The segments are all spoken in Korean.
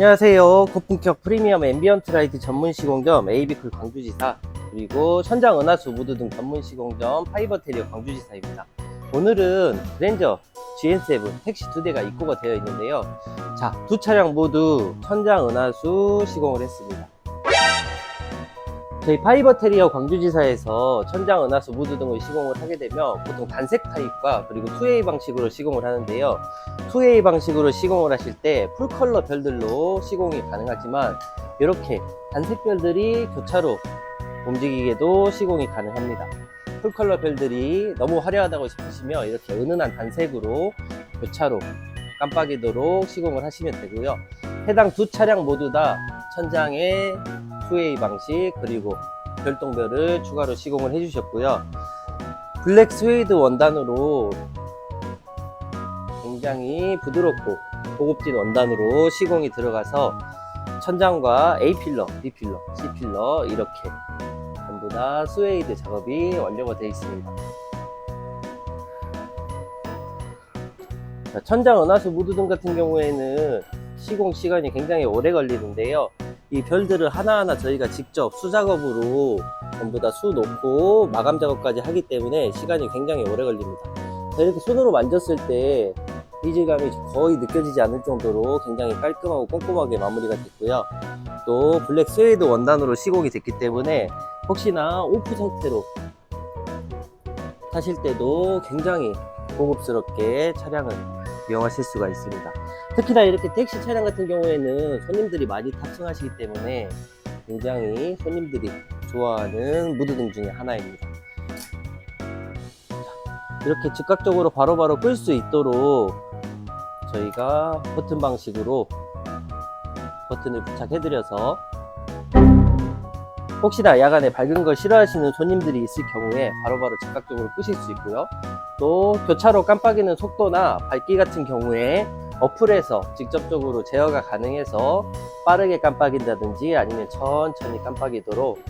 안녕하세요. 고품격 프리미엄 앰비언트 라이트 전문 시공점 AB쿨 광주지사 그리고 천장 은하수 무드 등 전문 시공점 파이버 테리어 광주지사입니다. 오늘은 그랜저 GN7 택시 두 대가 입고가 되어 있는데요. 자, 두 차량 모두 천장 은하수 시공을 했습니다. 저희 파이버 테리어 광주지사에서 천장 은하수 무드 등을 시공을 하게 되면 보통 단색 타입과 그리고 2A 방식으로 시공을 하는데요. 2A 방식으로 시공을 하실 때 풀컬러 별들로 시공이 가능하지만 이렇게 단색 별들이 교차로 움직이게도 시공이 가능합니다. 풀컬러 별들이 너무 화려하다고 싶으시면 이렇게 은은한 단색으로 교차로 깜빡이도록 시공을 하시면 되고요. 해당 두 차량 모두 다 천장에 2A 방식 그리고 별똥별을 추가로 시공을 해주셨고요. 블랙 스웨이드 원단으로 굉장히 부드럽고 고급진 원단으로 시공이 들어가서 천장과 A 필러, B 필러, C 필러 이렇게 전부 다 스웨이드 작업이 완료가 되어 있습니다. 자, 천장 은하수 무드등 같은 경우에는 시공 시간이 굉장히 오래 걸리는데요. 이 별들을 하나하나 저희가 직접 수작업으로 전부 다 수 놓고 마감 작업까지 하기 때문에 시간이 굉장히 오래 걸립니다. 자, 이렇게 손으로 만졌을 때 이질감이 거의 느껴지지 않을 정도로 굉장히 깔끔하고 꼼꼼하게 마무리가 됐고요. 또 블랙 스웨이드 원단으로 시공이 됐기 때문에 혹시나 오프 상태로 타실 때도 굉장히 고급스럽게 차량을 이용하실 수가 있습니다. 특히나 이렇게 택시 차량 같은 경우에는 손님들이 많이 탑승하시기 때문에 굉장히 손님들이 좋아하는 무드등 중에 하나입니다. 이렇게 즉각적으로 바로바로 끌 수 있도록 저희가 버튼 방식으로 버튼을 부착해드려서 혹시나 야간에 밝은 걸 싫어하시는 손님들이 있을 경우에 바로바로 즉각적으로 끄실 수 있고요. 또 교차로 깜빡이는 속도나 밝기 같은 경우에 어플에서 직접적으로 제어가 가능해서 빠르게 깜빡인다든지 아니면 천천히 깜빡이도록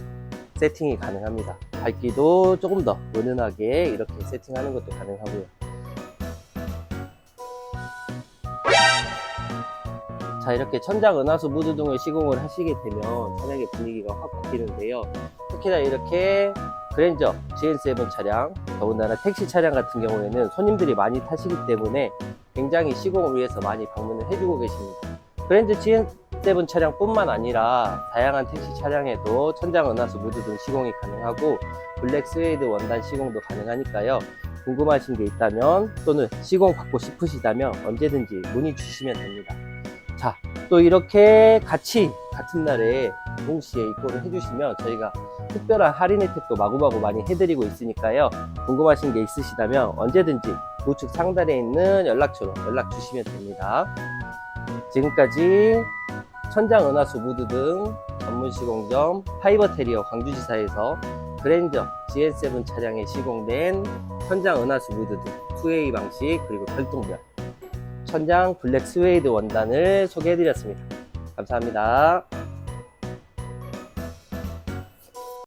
세팅이 가능합니다. 밝기도 조금 더 은은하게 이렇게 세팅하는 것도 가능하고요. 자 이렇게 천장 은하수 무드 등을 시공을 하시게 되면 차량의 분위기가 확 바뀌는데요. 특히나 이렇게 그랜저 GN7 차량, 더군다나 택시 차량 같은 경우에는 손님들이 많이 타시기 때문에 굉장히 시공을 위해서 많이 방문을 해주고 계십니다. 그랜저 GN7 차량뿐만 아니라 다양한 택시 차량에도 천장 은하수 무드 등 시공이 가능하고 블랙 스웨이드 원단 시공도 가능하니까요. 궁금하신 게 있다면 또는 시공 받고 싶으시다면 언제든지 문의 주시면 됩니다. 자, 또 이렇게 같이 같은 날에 동시에 입고를 해주시면 저희가 특별한 할인 혜택도 마구마구 많이 해드리고 있으니까요. 궁금하신 게 있으시다면 언제든지 우측 상단에 있는 연락처로 연락 주시면 됩니다. 지금까지 천장 은하수 무드 등 전문 시공점 파이버테리어 광주지사에서 그랜저 GN7 차량에 시공된 천장 은하수 무드 등 2A 방식 그리고 별똥별 천장 블랙 스웨이드 원단을 소개해드렸습니다. 감사합니다.